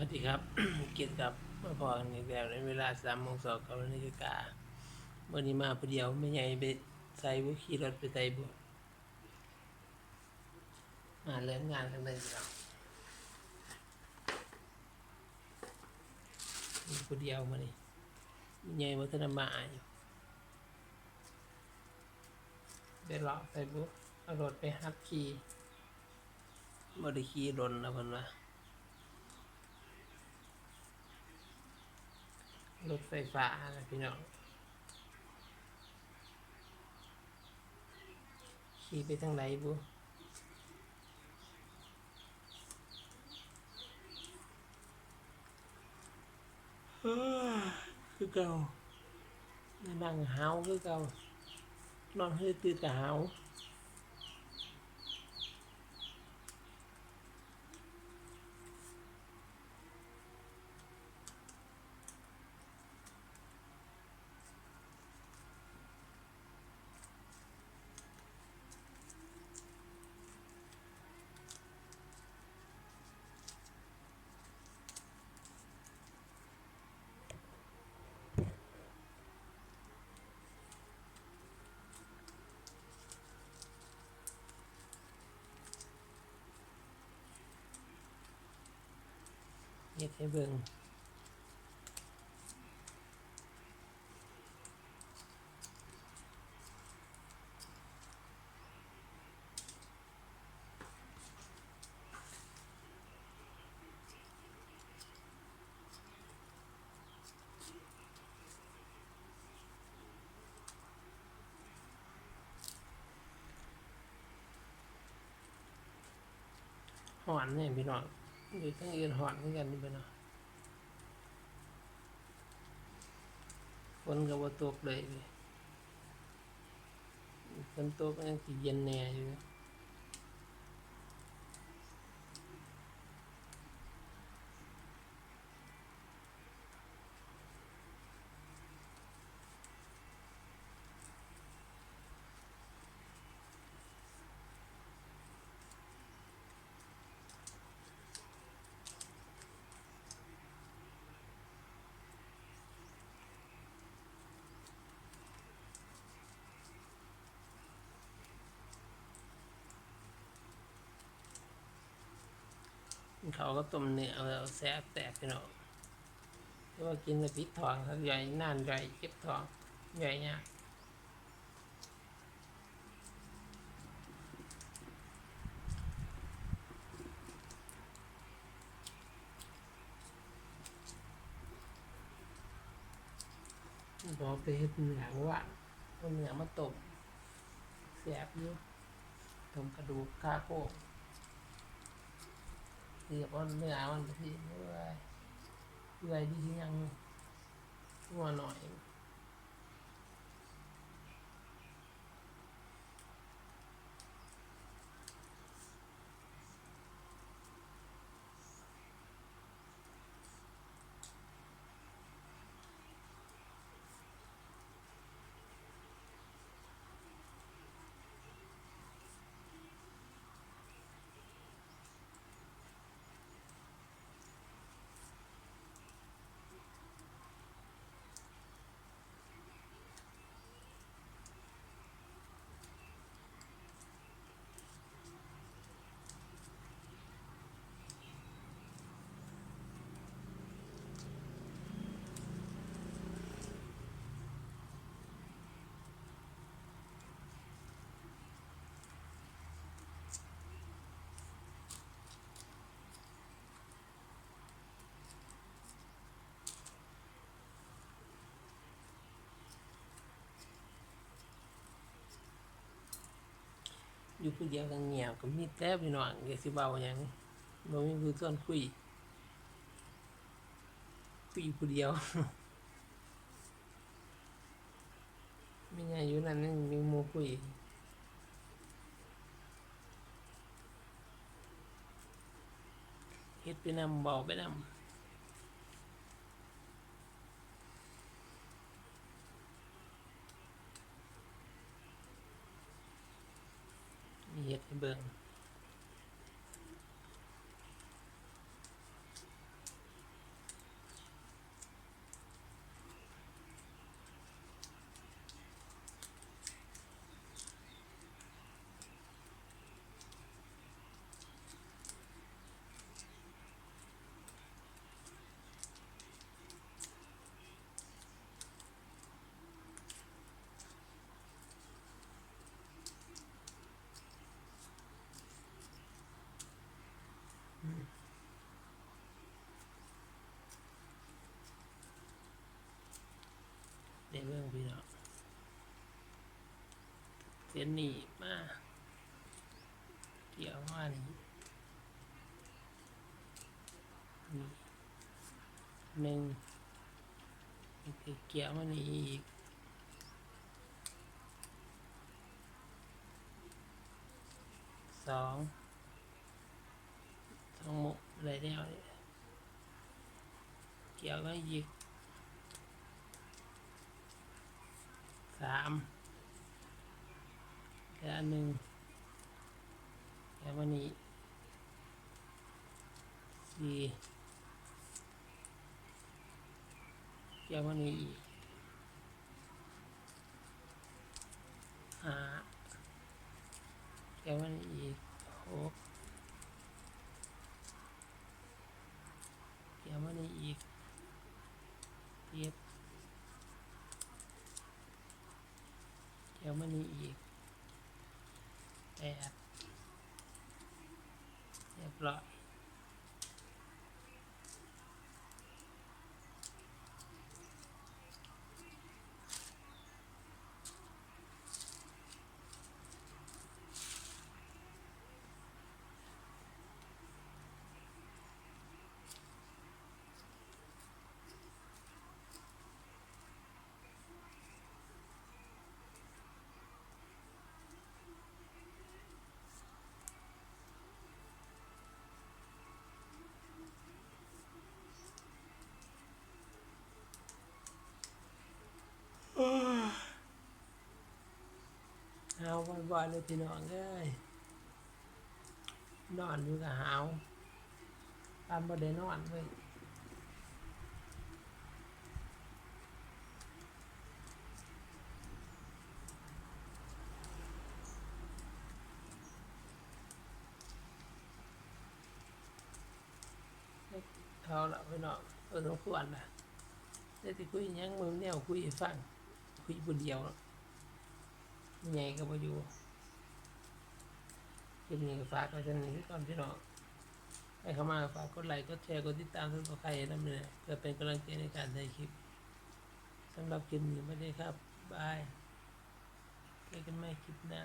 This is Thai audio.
วัสดีครับ เกียรติครับมาพอกันอีกแล้วในเวลาสามโมงสองกับนาฬิกาวันนี้มาผู้เดียวไม่ใหญ่ไปใส่บุขี่รถไปใส่บุมาเริ่มงานกันเลยเรามีผู้เดียวมานี่ไม่ใหญ่วัฒนมาอยู่ได้เลาะใส่บุเอารถไปฮับขี่บไดิขี่รนแล้วเพิ่นว่า รถไฟฟ้านะพี่น้องขี่ไปทางไหนบุเอ้อคือเก่านั่งหาวคือเก่านอนให้ตื่นกับหาว เฮ็ดให้เบิ่งหอนเนี่ยพี่น้อง อยู่ทั้งเอียนหอนเหมือนกันนี่ไปเนาะฝนกับว่าตกเลยฝนตกยังสิเย็นแน่อยู่ เขาก็ต้มเนื้อเอาแล้วแซ่บแตกพี่น้องเพราะว่ากินแต่พิษทองครับใหญ่นานใหญ่เก็บทองใหญ่เนี่ยากพอไปเฮ็ดเนื้อว่าเอาเนื้อมาต้มแซ่บอยู่ต้มกระดูกขาโคก เรียบวันเนื้อมันไปที่เรื่อยเรื่อยดีที่ยังตัวหน่อย อยู่ผู้เดียวกันเงียบก็มีแต่พี่น้องอยาสิเบาหยังบ่มีผู้ส่วนคุยคุยอยู่ผู้เดียวมีไงอยู่นั่นยังมีหมู่คุยเฮ็ดไปนำเบาไปนำ มีเเรื่องพี่เน้องเส้นนี้มาเกี่ยวมานี่นี่หนึ่งเกี่ยวมานี่อีกสองสองหมกอะไรแล้วเนี่ยเกี่ยวก็อีก สามแล้วอันหนึ่งแล้ววันนี้สี่เกี่ยววันนี้อีกห้าเกี่ยววันนี้อีกหกยววันนี้อีกเจ็ดเกี่ยววันนี้อีก แปด บร้อยหาวบ่อยๆเลยพี่น้องเอ้ยนอนอยู่กับหาวตามบ่ได้นอนเลยเขาละไปนาะเออต้องควรนะแต่ที่คุยยังมึงแนวคุยฟังคุยผู้เดียว ใหญ่ก็บ่อยู่คลิปนี้ฝากไว้เท่านี้ก่อนพี่น้องให้เข้ามาฝากกดไลค์กดแชร์กดติดตามทุกใครนั่นเลยเพื่อเป็นกำลังใจในการถ่ายคลิปสำหรับคลิปนี้ไม่ได้ครับบายเจอกันใหม่คลิปหน้า